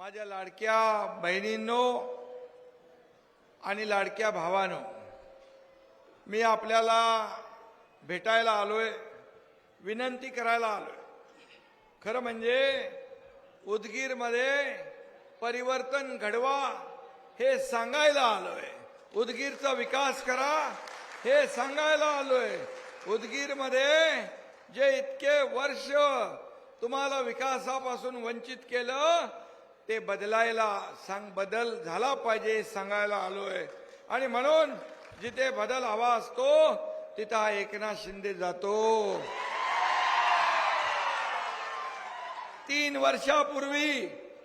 माझ्या लाडक्या बहिणींनो आणि लाडक्या भावानो मी आपल्याला भेटायला आलोय विनंती करायला आलोय. खरं म्हणजे उदगीरमध्ये परिवर्तन घडवा हे सांगायला आलोय. उदगीरचा विकास करा हे सांगायला आलोय. उदगीरमध्ये जे इतके वर्ष तुम्हाला विकासापासून वंचित केलं ते बदलायला सांग बदल झाला पाहिजे सांगायला आलोय. आणि म्हणून जिथे बदल हवा असतो तिथं हा एकनाथ शिंदे जातो. तीन वर्षापूर्वी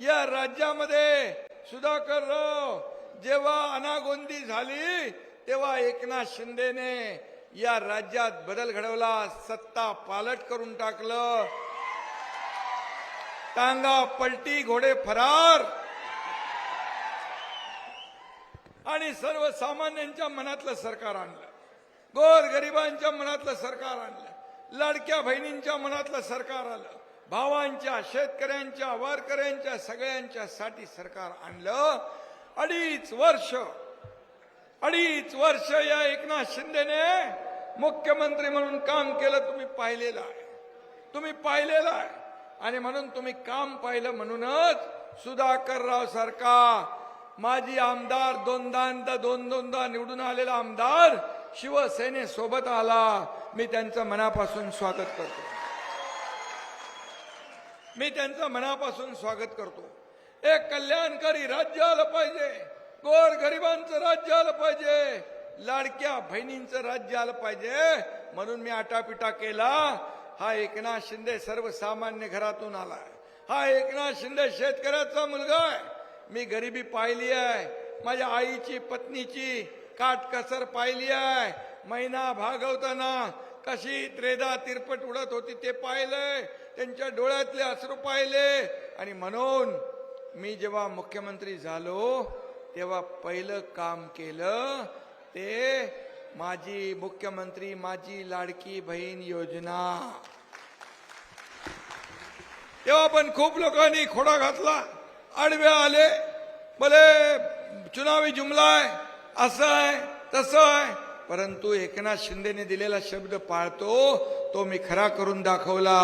या राज्यामध्ये सुधाकर राव जेव्हा अनागोंदी झाली तेव्हा एकनाथ शिंदेने या राज्यात बदल घडवला सत्ता पालट करून टाकलं. टांगा पलटी घोडे फरार. आणि सर्वसामान्यांच्या मनातलं सरकार आणलं. गोर गरिबांच्या मनातलं सरकार आणलं. लाडक्या बहिणींच्या मनातलं सरकार आलं. भावांच्या शेतकऱ्यांच्या वारकऱ्यांच्या सगळ्यांच्या साठी सरकार आणलं. अडीच वर्ष अडीच वर्ष या एकनाथ शिंदेने मुख्यमंत्री म्हणून काम केलं तुम्ही पाहिलेलं आहे. तुम्ही पाहिलेलं आहे. आणि म्हणून तुम्ही काम पाहिलं म्हणूनच सुधाकरराव सारखा माजी आमदार दोनदांदा दोन दोनदा निवडून आलेला आमदार शिवसेनेसोबत आला. मी त्यांचं मनापासून स्वागत करतो. मी त्यांचं मनापासून स्वागत करतो. एक कल्याणकारी राज्य आलं पाहिजे. गोर गरिबांचं राज्य आलं पाहिजे. लाडक्या बहिणींचं राज्य आलं पाहिजे. म्हणून मी आटापिटा केला. हा एकनाथ शिंदे सर्वसामान्य घरातून आला हा एकनाथ शिंदे शेतकऱ्याचा मुलगा आहे. मी गरिबी पाहिली आहे. माझ्या आईची पत्नीची काटकसर पाहिली आहे. महिना भागवताना कशी त्रेदा तिरपट उडत होती ते पाहिलंय त्यांच्या डोळ्यातले अश्रू पाहिले. आणि म्हणून मी जेव्हा मुख्यमंत्री झालो तेव्हा पहिलं काम केलं ते माझी मुख्यमंत्री माझी लाडकी बहीण योजना. तेव्हा पण खूप लोकांनी खोडा घातला. आडवे आले. भले चुनावी जुमला आहे असं आहे तसं आहे परंतु एकनाथ शिंदेने दिलेला शब्द पाळतो तो मी खरा करून दाखवला.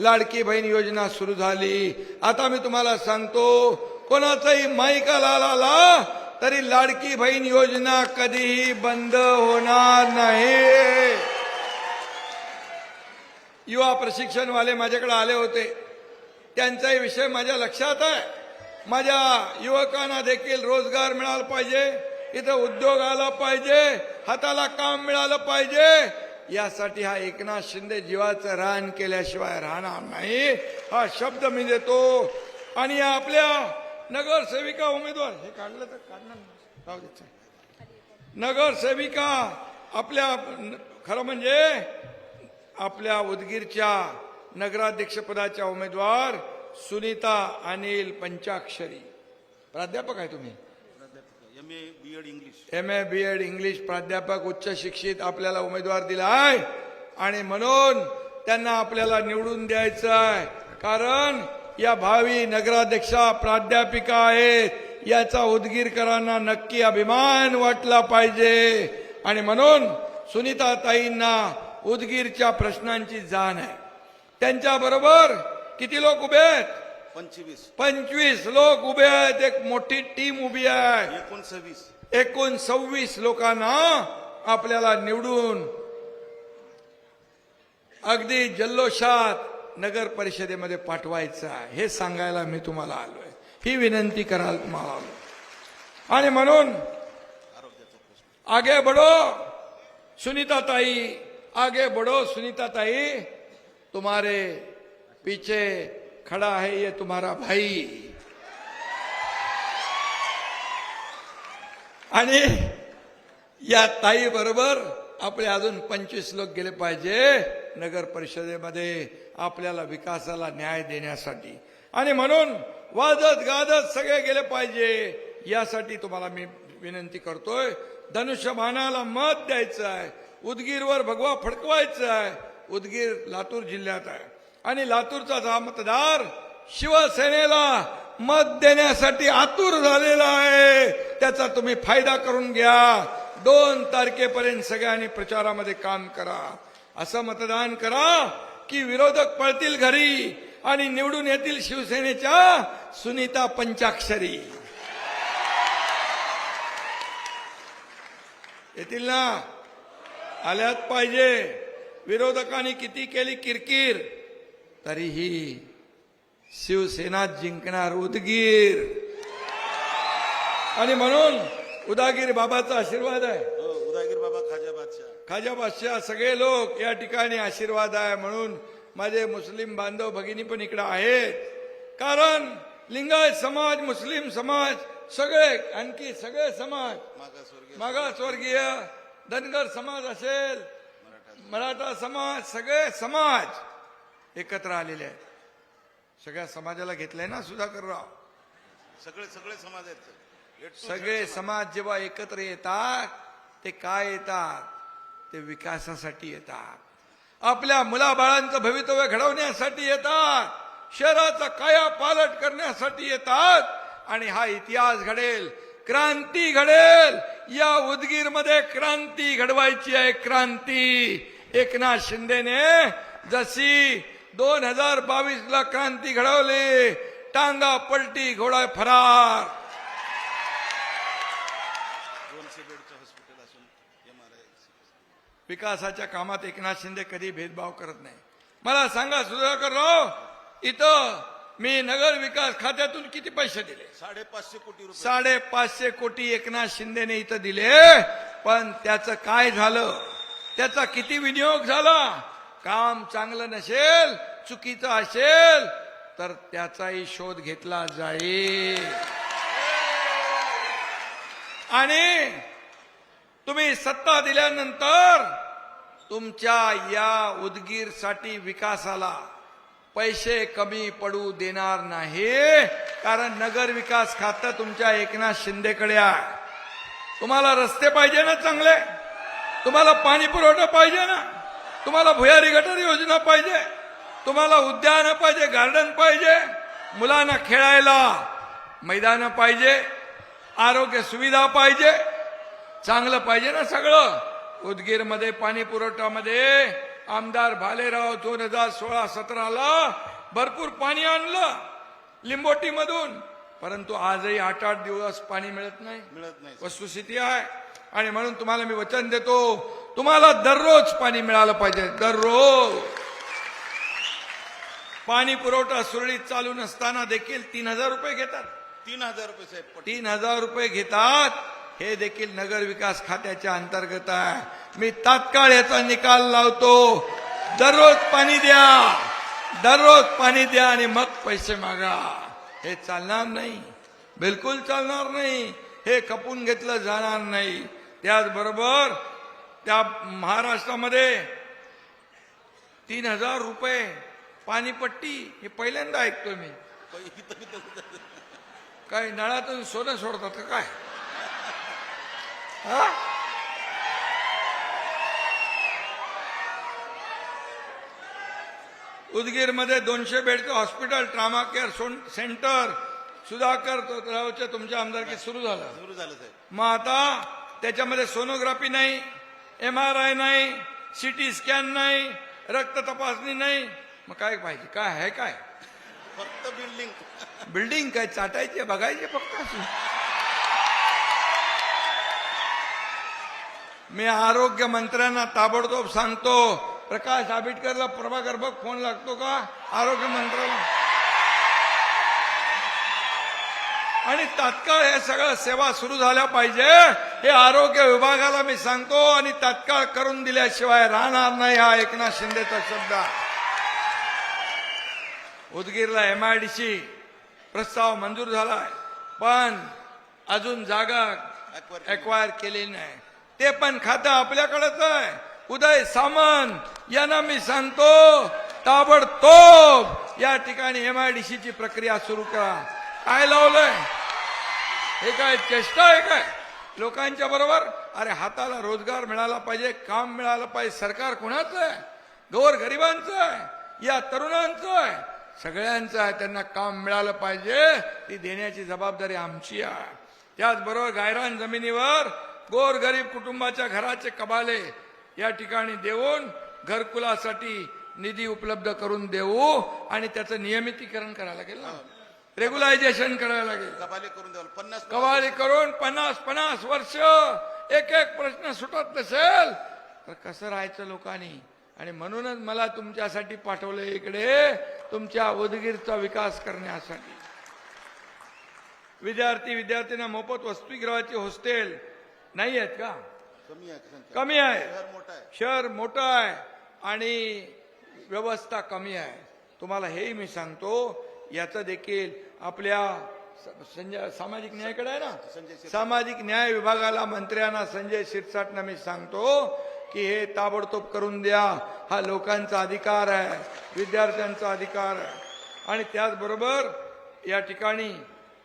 लाडकी बहीण योजना सुरू झाली. आता मी तुम्हाला सांगतो कोणाचाही माईका लाल आला तरी लाडकी बहीण योजना कधीही बंद होणार नाही. युवा प्रशिक्षणवाले माझ्याकडे आले होते. त्यांचाही विषय माझ्या लक्षात आहे. माझ्या युवकांना देखील रोजगार मिळाला पाहिजे इथं उद्योग आला पाहिजे हाताला काम मिळालं पाहिजे. यासाठी हा एकनाथ शिंदे जीवाचं रान केल्याशिवाय राहणार नाही. हा शब्द मी देतो. आणि आपल्या नगरसेविका उमेदवार. हे काढलं तर काढणार. नगरसेविका आपल्या खरं म्हणजे आपल्या उदगीरच्या नगराध्यक्षपदाच्या उमेदवार सुनीता अनिल पंचाक्षरी. प्राध्यापक आहे तुम्ही. M A B Ed English M A B Ed English प्राध्यापक उच्च शिक्षित आपल्याला उमेदवार दिला आहे. आणि म्हणून त्यांना आपल्याला निवडून द्यायचं आहे. कारण या भावी नगराध्यक्षा प्राध्यापिका आहेत. याचा उदगीरकरांना नक्की अभिमान वाटला पाहिजे. आणि म्हणून सुनीता ताईंना उदगीरच्या प्रश्नांची जाण आहे. त्यांच्या बरोबर किती लोक उभे आहेत? पंचवीस. पंचवीस लोक उभे आहेत. एक मोठी टीम उभी आहे. एकोणसव्वीस. एकूण सव्वीस लोकांना आपल्याला निवडून अगदी जल्लोषात नगर परिषदेमध्ये पाठवायचा आहे. हे सांगायला मी तुम्हाला आलो आहे ही विनंती कराल तुम्हाला आलो आणि म्हणून आगे बडो सुनीता ताई आगे बडो सुनीता ताई तुम्हारे पीछे खड़ा है ये तुम्हारा भाई. आणि या ताई बरोबर आपले अजून पंचवीस लोक गेले पाहिजे. नगर परिषदेमध्ये आपल्याला विकासाला न्याय देण्यासाठी. आणि म्हणून वाजत गाजत सगळे गेले पाहिजे यासाठी तुम्हाला मी विनंती करतोय धनुष्यबाणाला मत द्यायचं आहे उदगीरवर भगवा फडकवायचं आहे उदगीर लातूर जिल्ह्यात आहे. आणि लातूरचा जा मतदार शिवसेनेला मत देण्यासाठी आतुर झालेला आहे त्याचा तुम्ही फायदा करून घ्या. दोन तारखेपर्यंत सगळ्यांनी प्रचारामध्ये काम करा. असं मतदान करा की विरोधक पळतील घरी आणि निवडून येतील शिवसेनेच्या सुनीता पंचाक्षरी. येतील ना? आल्यात पाहिजे. विरोधकांनी किती केली किरकिर तरीही शिवसेना जिंकणार उदगीर. आणि म्हणून उदागीर बाबाचा आशीर्वाद आहे हो उदयगीर बाबा खाजा बादशाह खाजा बादशाह सगळे लोक या ठिकाणी आशीर्वाद आहे म्हणून माझे मुस्लिम बांधव भगिनी पण इकडे आहेत. कारण लिंगायत समाज मुस्लिम समाज सगळे आणखी सगळे समाज मागासवर्गीय धनगर समाज असेल मराठा समाज सगळे समाज एकत्र आलेले आहेत. सगळ्या समाजाला घेतलंय ना सुधाकरराव? सगळे सगळे समाज आहेत. सगळे समाज जेव्हा एकत्र येतात ते काय येतात? ते विकासासाठी येतात. आपल्या मुलाबाळांचं भवितव्य घडवण्यासाठी येतात. शहराचा काया पालट करण्यासाठी येतात. आणि हा इतिहास घडेल. क्रांती घडेल. या उदगीरमध्ये क्रांती घडवायची आहे. क्रांती. एकनाथ शिंदेने जशी दोन हजार बावीस ला क्रांती घडवली टांगा पलटी घोडा फरार दोनशे बेडचं हॉस्पिटल असून एम आर आय विकासाच्या कामात एकनाथ शिंदे कधी भेदभाव करत नाही. मला सांगा सुधाकर राव इथं मी नगर विकास खात्यातून किती पैसे दिले? साडेपाचशे कोटी रुपये. साडेपाचशे कोटी एकनाथ शिंदेने इथं दिले पण त्याचं काय झालं? त्याचा किती विनियोग झाला? काम चांगलं नसेल चुकीचं असेल तर त्याचाही शोध घेतला जाईल. आणि तुम्ही सत्ता दिल्यानंतर तुमच्या या उदगीरसाठी विकासाला पैसे कमी पडू देणार नाही कारण नगर विकास खातं तुमच्या एकनाथ शिंदेकडे आहे. तुम्हाला रस्ते पाहिजे ना चांगले? तुम्हाला पाणी पुरवठा पाहिजे ना? तुम्हाला भुयारी गटर योजना पाहिजे? तुम्हाला उद्यानं पाहिजे गार्डन पाहिजे? मुलांना खेळायला मैदानं पाहिजे आरोग्य सुविधा पाहिजे? चांगलं पाहिजे ना सगळं. उदगीरमध्ये पाणी पुरवठ्यामध्ये आमदार भालेराव दोन हजार सोळा सतराला भरपूर पाणी आणलं लिंबोटीमधून. परंतु आजही आठ आठ दिवस पाणी मिळत नाही. मिळत नाही. वस्तुस्थिती आहे. आणि म्हणून तुम्हाला मी वचन देतो तुम्हाला दररोज पाणी मिळालं पाहिजे. दररोज. पाणी पुरवठा सुरळीत चालू नसताना देखील तीन हजार रुपये घेतात. तीन हजार रुपये साहेब तीन हजार रुपये घेतात. हे देखील नगर विकास खात्याच्या अंतर्गत आहे. मी तात्काळ याचा निकाल लावतो. दररोज पाणी द्या. दररोज पाणी द्या आणि मग पैसे मागा. हे चालणार नाही. बिलकुल चालणार नाही. हे खपून घेतलं जाणार नाही. त्याचबरोबर त्या महाराष्ट्रामध्ये तीन हजार रुपये पाणीपट्टी हे पहिल्यांदा ऐकतोय मी. काय नळातून सोनं सोडतात काय? उदगीरमध्ये दोनशे बेडचं hospital trauma care centre Sudhakar रावच्या तुमच्या आमदारकी सुरू झालं. सुरू झालं मग आता त्याच्यामध्ये सोनोग्राफी नाही एम आर आय नाही सिटी स्कॅन नाही रक्त तपासणी नाही. मग काय पाहिजे? काय आहे काय? फक्त बिल्डिंग बिल्डिंग काय? चाटायचे बघायचे फक्त. मी आरोग्य मंत्र्यांना ताबडतोब सांगतो प्रकाश आंबेडकरला प्रभाकर बघ फोन लागतो का? आरोग्य मंत्र्याला आणि तात्काळ हे सगळं सेवा सुरू झाल्या पाहिजे. हे आरोग्य विभागाला मी सांगतो आणि तात्काळ करून दिल्याशिवाय राहणार नाही हा एकनाथ शिंदेचा शब्द. उदगीरला एमआयडीसी प्रस्ताव मंजूर झालाय. पण अजून जागा एक्वायर केली नाही. ते पण खातं आपल्याकडेच आहे. उदय सामंत यांना मी सांगतो ताबडतोब या ठिकाणी एमआयडीसीची प्रक्रिया सुरू करा. काय लावलंय? हे काय चेष्टा आहे काय? लोकांच्या बरोबर? अरे हाताला रोजगार मिळाला पाहिजे काम मिळालं पाहिजे सरकार कोणाचं आहे? गोर गरिबांचं आहे? या तरुणांचं आहे? सगळ्यांचं आहे त्यांना काम मिळालं पाहिजे ती देण्याची जबाबदारी आमची आहे. त्याचबरोबर गायरान जमिनीवर गोर गरीब कुटुंबाच्या घराचे कबाले या ठिकाणी देऊन घरकुलासाठी निधी उपलब्ध करून देऊ आणि त्याचं नियमितीकरण करायला लागेल ना. रेग्युलायझेशन करायला लागेल. कबाले करून द्यावं पन्नास कवाली करून पन्नास पन्नास वर्ष एक एक प्रश्न सुटत नसेल तर कसं राहायचं लोकांनी? आणि म्हणूनच मला तुमच्यासाठी पाठवलं इकडे तुमच्या उदगीरचा विकास करण्यासाठी. विद्यार्थी विद्यार्थ्यांना मोफत वसतिगृहाची हॉस्टेल नाही आहेत का? कमी आहे कमी आहे शहर मोठा आहे. शहर मोठं आहे आणि व्यवस्था कमी आहे. तुम्हाला हेही मी सांगतो याचं देखील आपल्या संजय सामाजिक न्यायाकडे आहे ना. सामाजिक न्याय विभागाला मंत्र्यांना संजय शिरसाटना मी सांगतो की हे ताबडतोब करून द्या. हा लोकांचा अधिकार आहे विद्यार्थ्यांचा अधिकार आहे. आणि त्याचबरोबर या ठिकाणी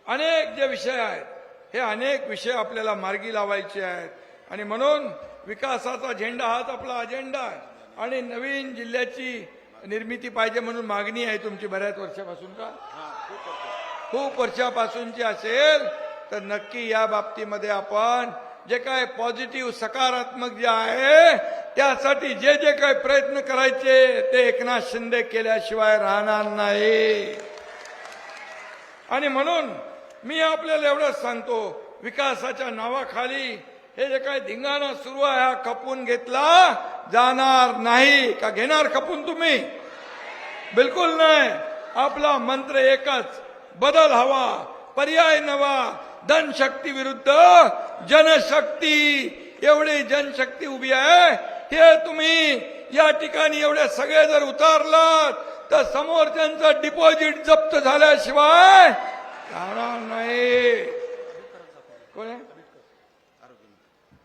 अनेक जे विषय आहेत हे अनेक विषय आपल्याला मार्गी लावायचे आहेत. आणि म्हणून विकासाचा झेंडा हाच आपला अजेंडा आहे. आणि नवीन जिल्ह्याची निर्मिती पाहिजे म्हणून मागणी आहे तुमची बऱ्याच वर्षापासून का खूप वर्षापासूनची असेल तर नक्की या बाबतीमध्ये आपण जे काय पॉझिटिव्ह सकारात्मक जे आहे त्यासाठी जे जे काय प्रयत्न करायचे ते एकनाथ शिंदे केल्याशिवाय राहणार नाही. आणि म्हणून मी आपल्याला एवढंच सांगतो विकासाच्या नावाखाली हे जे काय धिंगाणा सुरू आहे हा खपून घेतला जाणार नाही. का घेणार खपून तुम्ही? बिलकुल नाही. आपला मंत्र एकच बदल हवा पर्याय नवा. धनशक्ती विरुद्ध जनशक्ती. एवढी जनशक्ती उभी आहे. हे तुम्ही या ठिकाणी एवढ्या सगळे जर उतारलात तर समोरच्यांचं डिपॉझिट जप्त झाल्याशिवाय राहणार नाही कोण आहे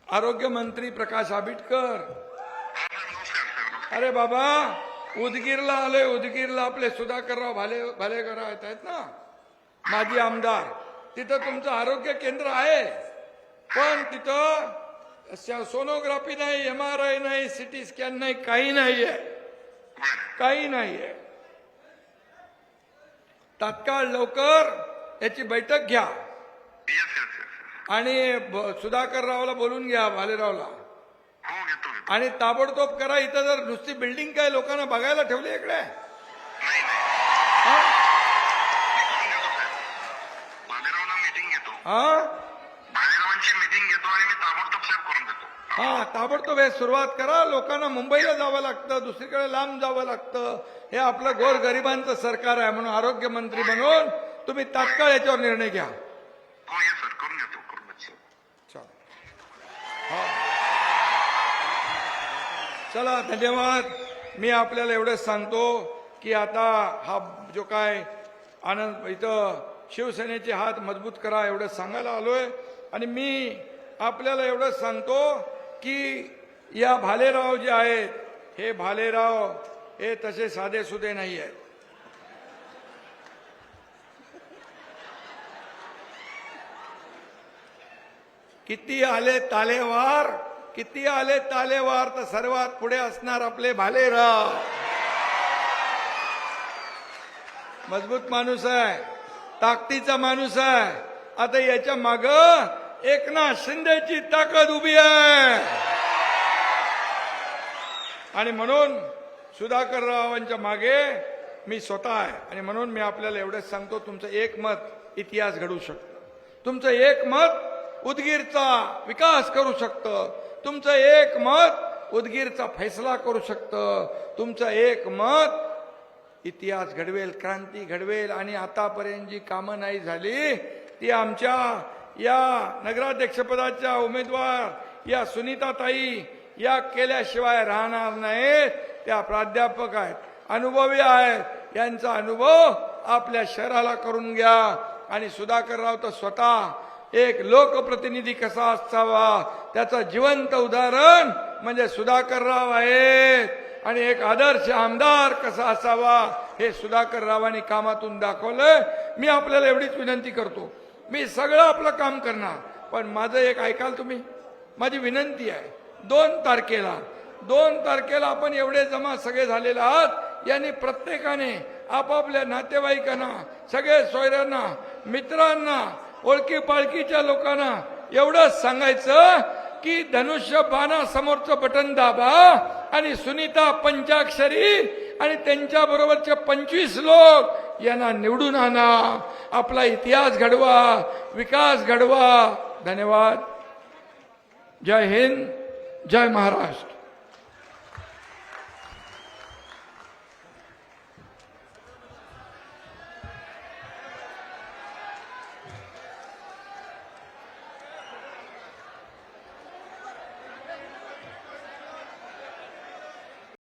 आरोग्य मंत्री प्रकाश आंबेडकर. अरे बाबा उदगीरला आलोय उदगीरला आपले सुधाकरराव भाले भालेकरराव येत आहेत ना? माजी आमदार. तिथं तुमचं आरोग्य केंद्र आहे. पण तिथं सोनोग्राफी नाही एम आर आय नाही सिटी स्कॅन नाही काही नाही आहे काही नाही आहे तात्काळ लवकर याची बैठक घ्या. आणि सुधाकररावला बोलून घ्या भालेरावला. हो आणि ताबडतोब करा इथं जर नुसती बिल्डिंग काय लोकांना बघायला ठेवली इकडे? हा? हा? ताबडतोब हा सुरुवात करा. लोकांना मुंबईला जावं लागतं दुसरीकडे लांब जावं लागतं. हे आपलं गोर गरिबांचं सरकार आहे म्हणून आरोग्य मंत्री म्हणून तुम्ही तात्काळ याच्यावर निर्णय घ्या. हो येस सर करून घेतो करून घेतो. चला. हा. चला धन्यवाद. मी आपल्याला एवढंच सांगतो की आता हा जो काय आनंद इथं शिवसेनेचे हात मजबूत करा एवढं सांगायला आलोय. आणि मी आपल्याला एवढंच सांगतो की या भालेराव जे आहेत हे भालेराव हे तसे साधे सुधे नाही आहेत किती आले तालेवार? किती आले तालेवार तर सर्वात पुढे असणार आपले भालेराव. मजबूत माणूस आहे. ताकदीचा माणूस आहे. आता याच्या माग एकनाथ शिंदेची ताकद उभी आहे. आणि म्हणून सुधाकररावांच्या मागे मी स्वतः आहे. आणि म्हणून मी आपल्याला एवढंच सांगतो तुमचं एक मत इतिहास घडू शकतं. तुमचं एक मत उदगीरचा विकास करू शकतं. तुमचं एक मत उदगीरचा फैसला करू शकतं. तुमचं एक मत इतिहास घडवेल क्रांती घडवेल आणि आतापर्यंत जी कामं नाही झाली ती आमच्या या नगराध्यक्षपदाच्या उमेदवार या सुनीताताई या केल्याशिवाय राहणार नाहीत. त्या प्राध्यापक आहेत अनुभवी आहेत. यांचा अनुभव आपल्या शहराला करून घ्या. आणि सुधाकरराव तर स्वतः एक लोकप्रतिनिधी कसा असावा? त्याचं जिवंत उदाहरण म्हणजे सुधाकरराव आहेत. आणि एक आदर्श आमदार कसा असावा? हे सुधाकररावांनी कामातून दाखवलं. मी आपल्याला एवढीच विनंती करतो. मी सगळं आपलं काम करणार. पण माझं एक ऐकाल तुम्ही? माझी विनंती आहे. दोन तारखेला दोन तारखेला आपण एवढे जमा सगळे झालेले आहात. यांनी प्रत्येकाने आपापल्या नातेवाईकांना सगळे सोयऱ्यांना मित्रांना ओळखी पाळखीच्या लोकांना एवढंच सांगायचं की धनुष्य बाणा समोरचं बटन दाबा आणि सुनीता पंचाक्षरी आणि त्यांच्या बरोबरचे पंचवीस लोक यांना निवडून आणा. आपला इतिहास घडवा विकास घडवा. धन्यवाद. जय हिंद जय महाराष्ट्र.